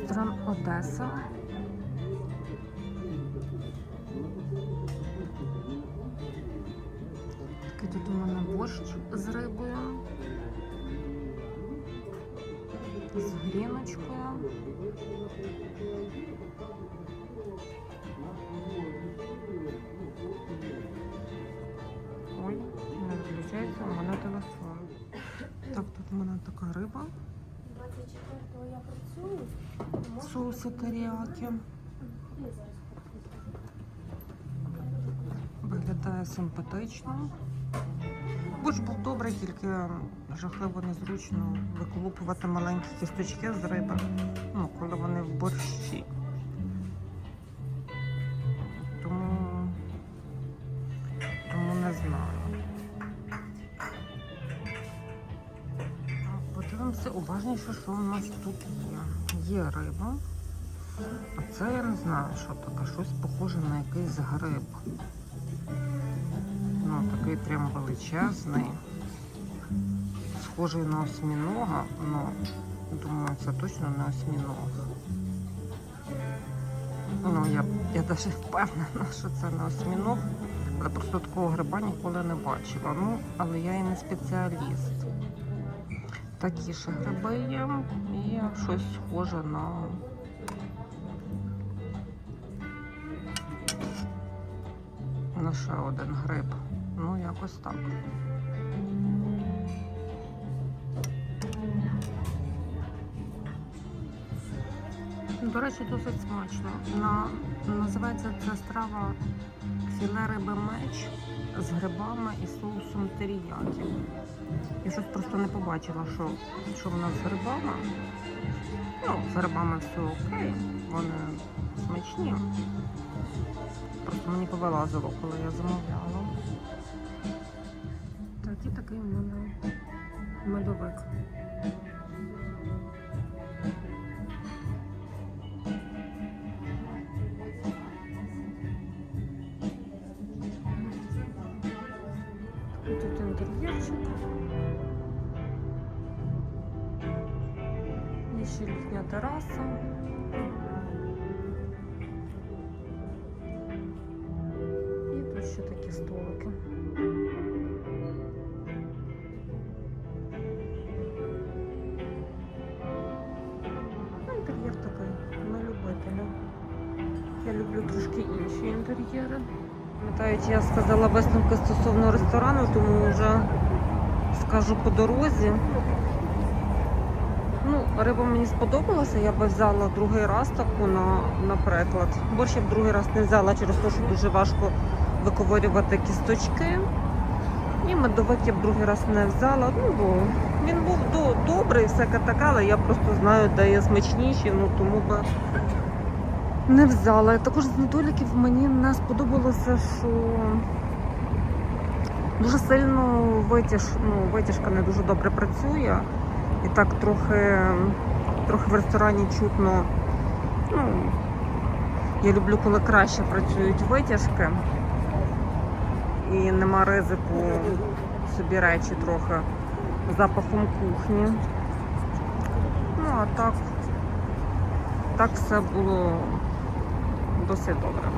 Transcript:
Ресторан Одеса. Такий тут у мене борщ з рибою. З гріночкою. Ой, не виключається у мене телефон. Так, тут у мене така риба. 24-го я працюю. Соуси теріякі. Виглядає симпатично. Борщ був добрий, тільки жахливо незручно виколупувати маленькі кісточки з риби, ну, коли вони в борщі. Подивимося уважніше, що у нас тут є. Є риба. А це я не знаю, що таке. Щось похоже на якийсь гриб. Ну, такий прям величезний. Схожий на осьмінога, ну, думаю, це точно не осьміног. Ну, я, я навіть впевнена, що це не осьміног, але просто такого гриба ніколи не бачила. Ну, але я і не спеціаліст. Такі ще гриби є і щось схоже на. На ще один гриб. Ну, якось так. До речі, досить смачно. На, називається ця страва філе риби меч з грибами і соусом теріякі. Я щось просто не побачила, що, що в нас з грибами. Ну, з грибами все окей, вони смачні. Просто мені повилазило, коли я замовляла. Так, і такий в мене медовик. Тут інтер'єрчик. Є ще літня тераса. І тут ще такі столики. Ну, Інтер'єр такий на любителя. Я люблю трошки інші інтер'єри. Пам'ятаєте, я сказала висновки стосовно ресторану, тому вже скажу по дорозі. Ну, риба мені сподобалася, я би взяла другий раз таку на, наприклад. Борщ я б другий раз не взяла через те, що дуже важко виковирювати кісточки. І медовик я б другий раз не взяла. Ну, бо він був до, добрий, всяке таке, але я просто знаю, де є смачніші, ну тому би не взяла. Також з недоліків мені не сподобалося, що дуже сильно витяж, ну, витяжка не дуже добре працює. І так трохи, трохи в ресторані чутно. Ну, я люблю, коли краще працюють витяжки. І нема ризику собі речі трохи запахом кухні. Ну, а так, так все було досить добре.